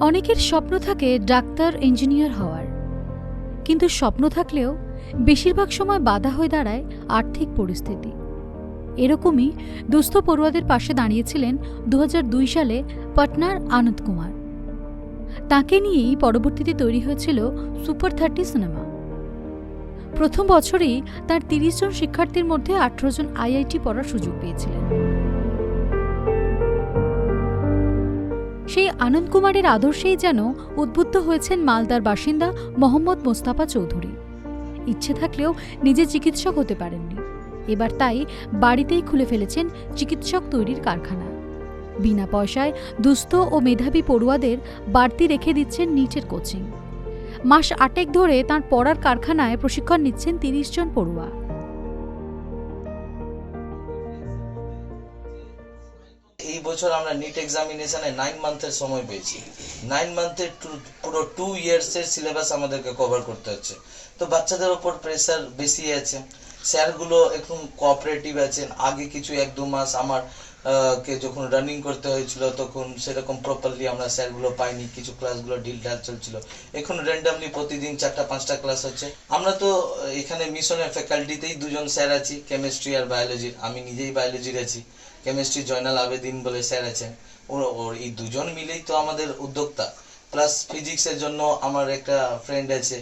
অনেকের স্বপ্ন থাকে ডাক্তার, ইঞ্জিনিয়ার হওয়ার। কিন্তু স্বপ্ন থাকলেও বেশিরভাগ সময় বাধা হয়ে দাঁড়ায় আর্থিক পরিস্থিতি। এরকমই দুস্থ পড়ুয়াদের পাশে দাঁড়িয়েছিলেন দু হাজার দুই সালে পাটনার আনন্দ কুমার। তাকে নিয়েই পরবর্তীতে তৈরি হয়েছিল সুপার থার্টি সিনেমা। প্রথম বছরেই তার তিরিশ জন শিক্ষার্থীর মধ্যে আঠারো জন আইআইটি পড়ার সুযোগ পেয়েছিলেন। সেই আনন্দ কুমারের আদর্শেই যেন উদ্বুদ্ধ হয়েছেন মালদার বাসিন্দা মোহাম্মদ মোস্তাফা চৌধুরী। ইচ্ছে থাকলেও নিজে চিকিৎসক হতে পারেননি। এবার তাই বাড়িতেই খুলে ফেলেছেন চিকিৎসক তৈরির কারখানা। বিনা পয়সায় দুস্থ ও মেধাবী পড়ুয়াদের বাড়তি রেখে দিচ্ছেন নিচের কোচিং। মাস আটেক ধরে তার পড়ার কারখানায় প্রশিক্ষণ নিচ্ছেন তিরিশ জন পড়ুয়া। বছর আমরা নিট এক্সামিনেশনে নাইন মান্থের সময় পেয়েছি। নাইন মান্থের পুরো টু ইয়ার্সের সিলেবাস আমাদেরকে কভার করতে হচ্ছে। তো বাচ্চাদের ওপর প্রেসার বেশি আছে। স্যারগুলো এখন কোঅপারেটিভ আছেন। আগে কিছু এক দু মাস আমার কে যখন রানিং করতে হয়েছিল, তখন সেরকম প্রপারলি আমরা স্যারগুলো পাইনি। কিছু ক্লাসগুলো ঢিল ঢাল চলছিল। এখন র্যান্ডামলি প্রতিদিন চারটা, পাঁচটা ক্লাস হচ্ছে। আমরা তো এখানে মিশনের ফ্যাকাল্টিতেই দুজন স্যার আছি কেমিস্ট্রি আর বায়োলজির আমি নিজেই বায়োলজির আছি। কেমিস্ট্রি জয়নাল আবেদিন বলে স্যার আছেন। ওর এই দুজন মিলেই তো আমাদের উদ্যোক্তা। প্লাস ফিজিক্সের জন্য আমার একটা ফ্রেন্ড আছে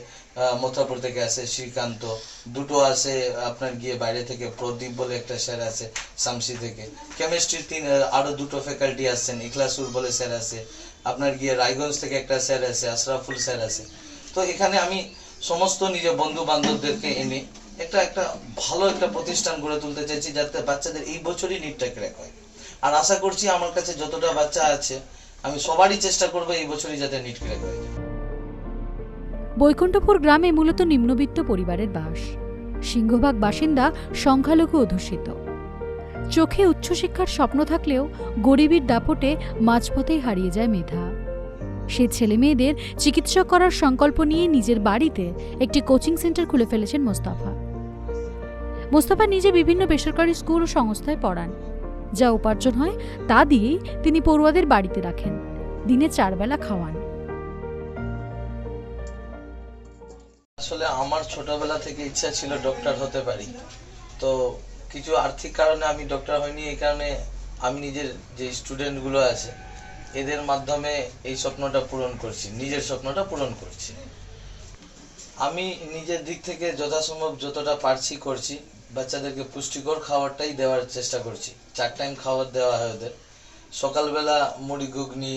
মথুরাপুর থেকে আছে শ্রীকান্ত। দুটো আছে আপনার গিয়ে বাইরে থেকে প্রদীপ বলে একটা স্যার আছে শামসি থেকে। কেমিস্ট্রির তিন আহ, আরও দুটো ফ্যাকাল্টি আসছেন ইখলাসুর বলে স্যার আছে। আপনার গিয়ে রায়গঞ্জ থেকে একটা স্যার আছে আশরাফুল স্যার আছে। তো এখানে আমি সমস্ত নিজের বন্ধু বান্ধবদেরকে এনে একটা একটা ভালো একটা প্রতিষ্ঠান গড়ে তুলতে চাইছি যাতে বাচ্চাদের এই বছরই নিটটা ক্র্যাক হয়। আর আশা করছি আমার কাছে যতটা বাচ্চা আছে, আমি সবারই চেষ্টা করব এই বছরই যাতে নিট ক্র্যাক হয়ে বৈকুণ্ঠপুর গ্রামে মূলত নিম্নবিত্ত পরিবারের বাস। সিংহভাগ বাসিন্দা সংখ্যালঘু অধ্যুষিত। চোখে উচ্চশিক্ষার স্বপ্ন থাকলেও গরিবীর দাপটে মাঝপথেই হারিয়ে যায় মেধা। সে ছেলে মেয়েদের চিকিৎসা করার সংকল্প নিয়ে নিজের বাড়িতে একটি কোচিং সেন্টার খুলে ফেলেছেন মোস্তাফা। মোস্তাফা নিজে বিভিন্ন বেসরকারি স্কুল ও সংস্থায় পড়ান। যা উপার্জন হয়, তা দিয়েই তিনি পড়ুয়াদের বাড়িতে রাখেন। দিনে চারবেলা খাওয়ান। আসলে আমার ছোটবেলা থেকে ইচ্ছা ছিল ডক্টর হতে পারি। তো কিছু আর্থিক কারণে আমি ডক্টর হইনি, এই কারণে আমি নিজের যে স্টুডেন্টগুলো আছে, এদের মাধ্যমে এই স্বপ্নটা পূরণ করছি, নিজের স্বপ্নটা পূরণ করছি। আমি নিজের দিক থেকে যথাসম্ভব যতটা পারছি করছি বাচ্চাদেরকে পুষ্টিকর খাবারটাই দেওয়ার চেষ্টা করছি। চার টাইম খাবার দেওয়া হয় ওদের। সকালবেলা মুড়ি, ঘুগনি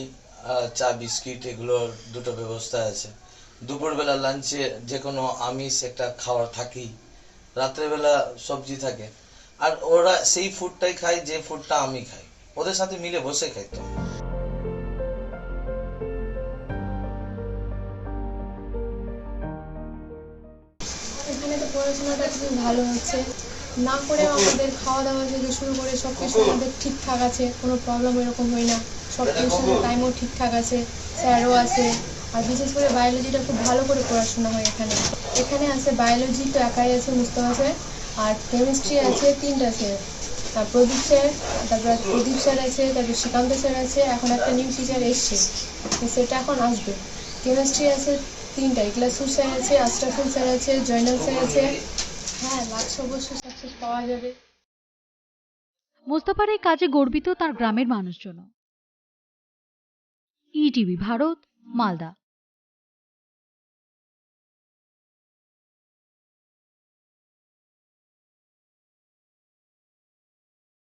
চা, বিস্কিট, এগুলোর দুটো ব্যবস্থা আছে। দুপুরবেলা লাঞ্চে যে কোনো আমিষ একটা খাবার থাকেই। রাত্রেবেলা সবজি থাকে। আর ওরা সেই ফুডটাই খায়, যে ফুডটা আমি খাই। ওদের সাথে মিলে বসে খাই এখানে তো পড়াশোনাটা খুব ভালো হচ্ছে। না করেও আমাদের খাওয়া দাওয়া থেকে শুরু করে সব কিছু আমাদের ঠিকঠাক আছে, কোনো প্রবলেম এরকম হয় না। সব টিউশনের টাইমও ঠিকঠাক আছে স্যারও আছে। আর বিশেষ করে বায়োলজিটা খুব ভালো করে পড়াশোনা হয় এখানে। এখানে আছে বায়োলজি তো একাই আছে মুস্তফা স্যার আর কেমিস্ট্রি আছে তিনটা স্যার আর প্রদীপ স্যার তারপর প্রদীপ স্যার আছে, তারপর শ্রীকান্ত স্যার আছে, এখন একটা নিউ টিচার এসছে। সেটা এখন আসবে। কেমিস্ট্রি আছে তিনটা ইকলাসুর স্যার আছে আশরাফুল স্যার আছে, জয়নাল স্যার আছে। হ্যাঁ লাক্স অবশ্যই সাকসেস পাওয়া যাবে। মোস্তফার এই কাজে গর্বিত তার গ্রামের মানুষজন ইটিভি ভারত, মালদা।